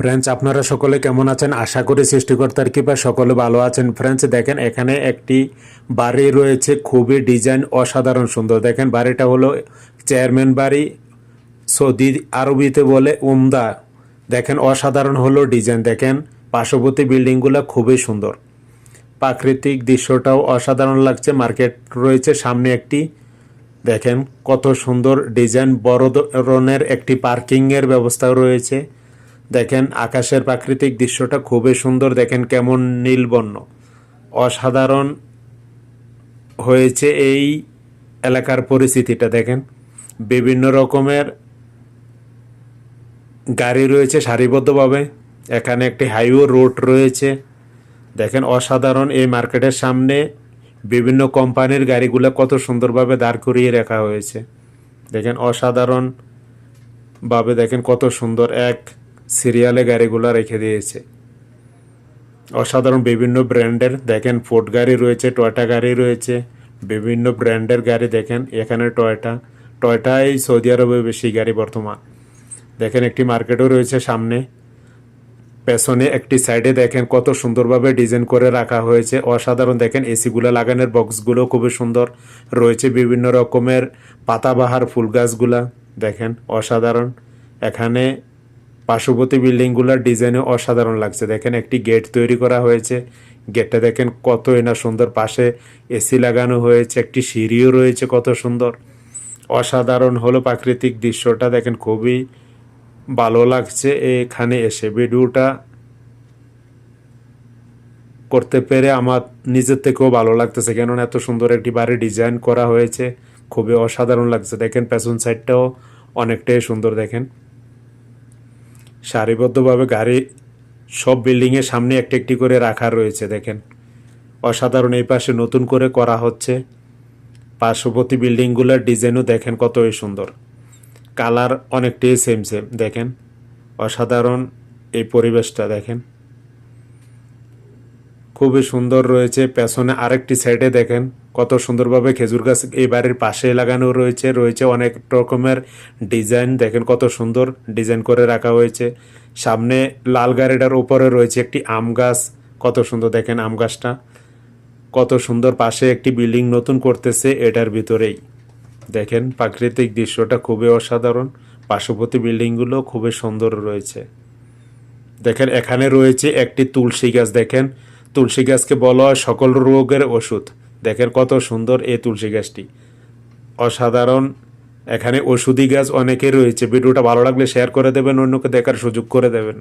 Friends আপনারা সকলে কেমন আছেন? আশা করি সৃষ্টিকর্তার কৃপা, সকলে ভালো আছেন। ফ্রেন্ডস দেখেন, এখানে একটি বাড়ি রয়েছে, খুবই ডিজাইন অসাধারণ সুন্দর। দেখেন, বাড়িটা হলো চেয়ারম্যান বাড়ি, সৌদি আরবিতে বলে উমদা। দেখেন, অসাধারণ হলো ডিজাইন দেখেন, পার্শ্ববর্তী বিল্ডিংগুলো খুবই সুন্দর। প্রাকৃতিক দৃশ্যটাও অসাধারণ লাগছে। মার্কেট রয়েছে সামনে একটি। দেখেন, কত সুন্দর ডিজাইন বড় ধরনের একটি পার্কিংয়ের ব্যবস্থাও রয়েছে। দেখেন, আকাশের প্রাকৃতিক দৃশ্যটা খুবই সুন্দর। দেখেন কেমন নীলবর্ণ। অসাধারণ হয়েছে এই এলাকার পরিস্থিতিটা, দেখেন। বিভিন্ন রকমের গাড়ি রয়েছে সারিবদ্ধভাবে। এখানে একটি হাইওয়ে রোড রয়েছে। দেখেন, অসাধারণ এই মার্কেটের সামনে বিভিন্ন কোম্পানির গাড়িগুলো কত সুন্দরভাবে দাঁড় করিয়ে রাখা হয়েছে। দেখেন, অসাধারণভাবে দেখেন কত সুন্দর এক সিরিয়ালে গাড়িগুলো রেখে দিয়েছে। অসাধারণ বিভিন্ন ব্র্যান্ডের, দেখেন ফোর্ড গাড়ি রয়েছে টয়টা গাড়ি রয়েছে, বিভিন্ন ব্র্যান্ডের গাড়ি দেখেন, এখানে টয়টা টয়টাই সৌদি আরবে বেশি গাড়ি বর্তমান। দেখেন একটি মার্কেটও রয়েছে সামনে। পেছনে একটি সাইডে দেখেন কত সুন্দরভাবে ডিজাইন করে রাখা হয়েছে। অসাধারণ দেখেন এসিগুলো লাগানোর বক্সগুলো খুবই সুন্দর রয়েছে, বিভিন্ন রকমের পাতাবাহার ফুল গাছগুলা, দেখেন অসাধারণ। এখানে পার্শ্ববর্তী বিল্ডিংগুলোর ডিজাইনও অসাধারণ লাগছে। দেখেন, একটি গেট তৈরি করা হয়েছে। গেটটা দেখেন কত এনা সুন্দর। পাশে এসি লাগানো হয়েছে, একটি সিঁড়িও রয়েছে কত সুন্দর। অসাধারণ হলো প্রাকৃতিক দৃশ্যটা। দেখেন, খুবই ভালো লাগছে এখানে এসে। ভিডিওটা করতে পেরে আমার নিজের থেকেও ভালো লাগতেছে। কেননা, এত সুন্দর একটি বাড়ি ডিজাইন করা হয়েছে। খুবই অসাধারণ লাগছে। দেখেন, পেছন সাইডটাও অনেকটাই সুন্দর। দেখেন সারিবদ্ধভাবে গাড়ি সব বিল্ডিংয়ের সামনে একটি একটি করে রাখা রয়েছে, দেখেন। অসাধারণ এই পাশে নতুন করে করা হচ্ছে। পার্শ্ববর্তী বিল্ডিংগুলোর ডিজাইনও দেখেন কতই সুন্দর। কালার অনেকটাই সেম সেম দেখেন। অসাধারণ এই পরিবেশটা, দেখেন। খুবই সুন্দর রয়েছে। পেছনে আরেকটি সাইডে দেখেন। কত সুন্দরভাবে খেজুর গাছ এই বাড়ির পাশে লাগানো রয়েছে রয়েছে অনেক রকমের ডিজাইন। দেখেন কত সুন্দর ডিজাইন করে রাখা হয়েছে। সামনে লাল গাড়িটার উপরে রয়েছে একটি আম গাছ। কত সুন্দর দেখেন আম গাছটা। কত সুন্দর পাশে একটি বিল্ডিং নতুন করতেছে এটার ভিতরেই। দেখেন প্রাকৃতিক দৃশ্যটা খুবই অসাধারণ। পার্শ্ববর্তী বিল্ডিংগুলো খুবই সুন্দর রয়েছে। দেখেন এখানে রয়েছে একটি তুলসী গাছ, দেখেন। তুলসী গাছকে বলা হয় সকল রোগের ওষুধ। দেখেন কত সুন্দর এই তুলসী গাছটি। অসাধারণ। এখানে ওষুধি গাছ অনেকে রয়েছে। ভিডিওটা ভালো লাগলে শেয়ার করে দেবেন, অন্যকে দেখার সুযোগ করে দেবেন।